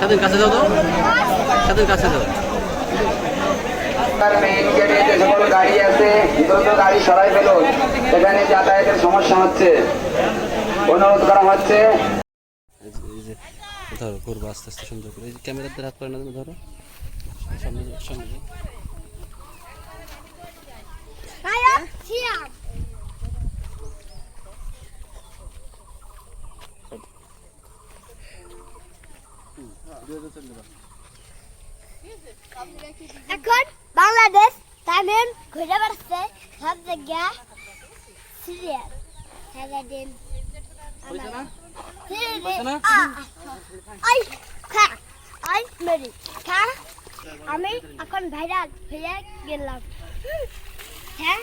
সাথে কাছে দাও তো। সাথে কাছে দাও গাড়ি আছে দ্রুত গাড়ি সরাই ফেলুন। সেখানে যাতায়াতের সমস্যা হচ্ছে। অনুরোধ করা হচ্ছে ধরো করব আস্তে আস্তে সুন্দর করে এই যে ক্যামেরাতে হাত করে না তুমি ধরো সামনে যাও, সামনে যাও। Kaya, siap. এখন বাংলাদেশ তামিল ঘুরে বেড়াচ্ছে সব জায়গা সিরিয়াল সারাদিন আই খা আই মেরি খা আমি এখন ভাইরাল হয়ে গেলাম হ্যাঁ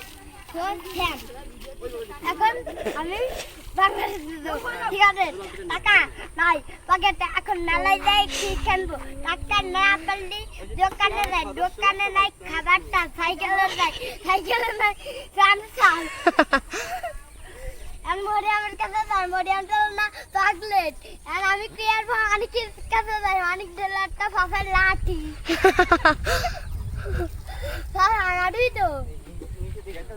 এখন আমি ঠিক আছে টাকা নাই পকেটে এখন মেলায় যাই কি কিনবো টাকা না পারলি দোকানে নাই দোকানে নাই খাবারটা সাইকেলে নাই সাইকেলে নাই চাল কাছে যাই মরিয়াম চল না চকলেট আর আমি কাছে যাই? অনেক লাঠি। তো।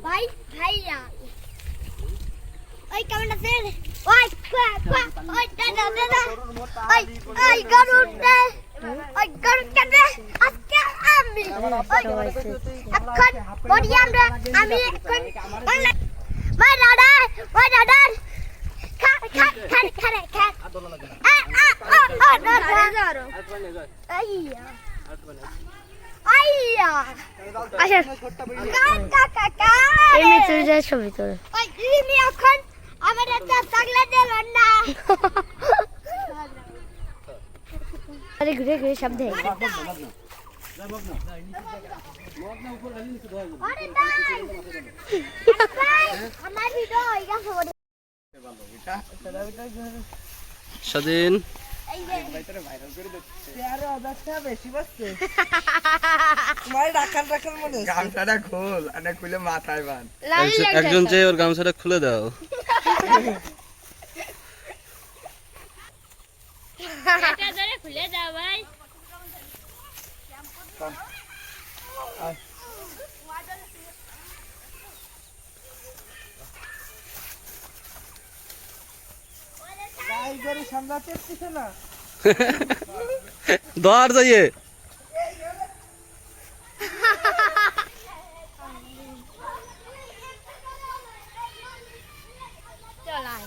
ভাই ভাইয়া ওই কেমন আছে ওই ওই দাদা দাদা ওই ওই গরুটা ওই আজকে আমি। এখন আমি এখন ভাই দাদা ভাই দাদা খা খা খা খা খা। আ আ আ আ দাদা। আইয়া। আইয়া। কাকা কাকা এমনি তুই যা ছবি ওই তুমি এখন আমার একটা চকলেট দিল না আরে ঘুরে ঘুরে সব দেখ আরে স্বাধীন। একজন- যে ওর গামছাটা খুলে দাও। খুলে দাও ভাই। দর যাইয়ে চল আয়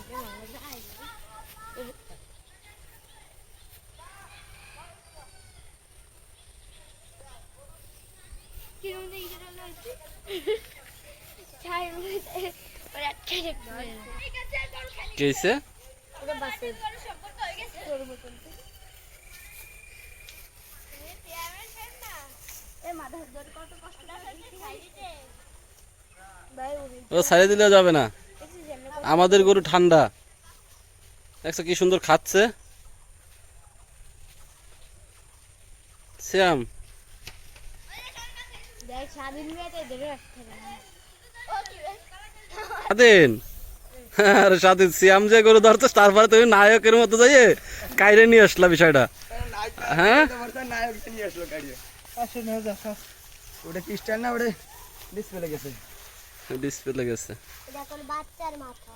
কিরম দেখি যেটা ও ছাড়িয়ে দিলেও যাবে না। আমাদের গরু ঠান্ডা। দেখছ কি সুন্দর খাচ্ছে। শ্যাম। দেখ স্বাধীন। আরে স্বাধীন শ্যাম যে গরু ধরছো তারপরে তুমি নায়কের মতো যাইয়ে কাইরে নিয়ে আসলা বিষয়টা। হ্যাঁ? ওটা খ্রিস্টান না ওটা ডিসপ্লে গেছে? ডিসপ্লে গেছে। বাচ্চার মাথা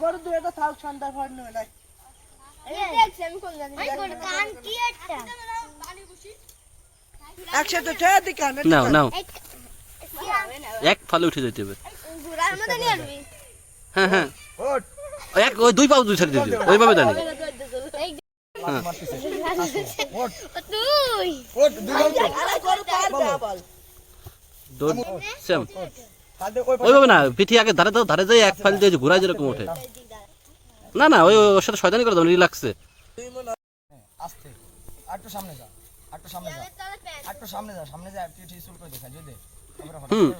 গরু দুটো থাক সন্ধ্যা পর নেবে না কান কি একটা? একসাথে নাও নাও। এক ফালে উঠে যেতে হবে। হ্যাঁ হ্যাঁ। ওট এক ওই দুই পাও দুই ছাড়ি দিও ওইভাবে জানি। ওইভাবে না পিঠি আগে ধারে দাও ধারে যাই এক ফাল দিয়ে ঘুরাই যেরকম ওঠে। না না ওই ওর সাথে শয়তানি করে দাও রিল্যাক্সে। আস্তে। একটু সামনে যা। একটু সামনে যা একটু সামনে যা সামনে যা ঠিক শুরু করে দেখা যদি হুম।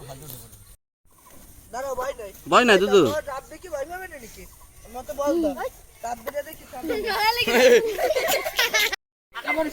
ভয় নাই দুদু ও ভাই পাবে না নাকি আমার